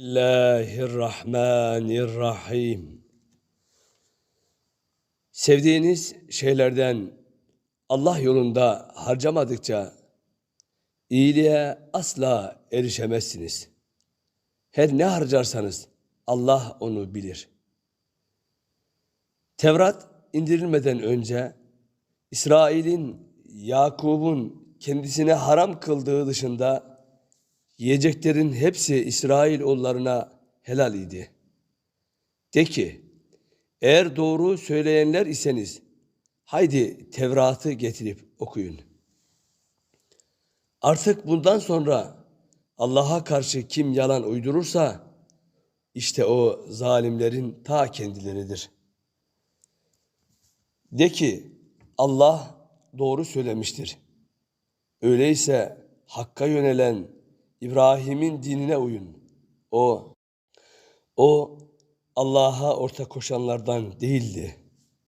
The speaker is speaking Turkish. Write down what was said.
Bismillahirrahmanirrahim. Sevdiğiniz şeylerden Allah yolunda harcamadıkça iyiliğe asla erişemezsiniz. Her ne harcarsanız Allah onu bilir. Tevrat indirilmeden önce İsrail'in Yakub'un kendisine haram kıldığı dışında yiyeceklerin hepsi İsrail oğullarına helal idi. De ki, eğer doğru söyleyenler iseniz, haydi Tevrat'ı getirip okuyun. Artık bundan sonra Allah'a karşı kim yalan uydurursa, işte o zalimlerin ta kendileridir. De ki, Allah doğru söylemiştir. Öyleyse Hakk'a yönelen İbrahim'in dinine uyun. O, o Allah'a ortak koşanlardan değildi.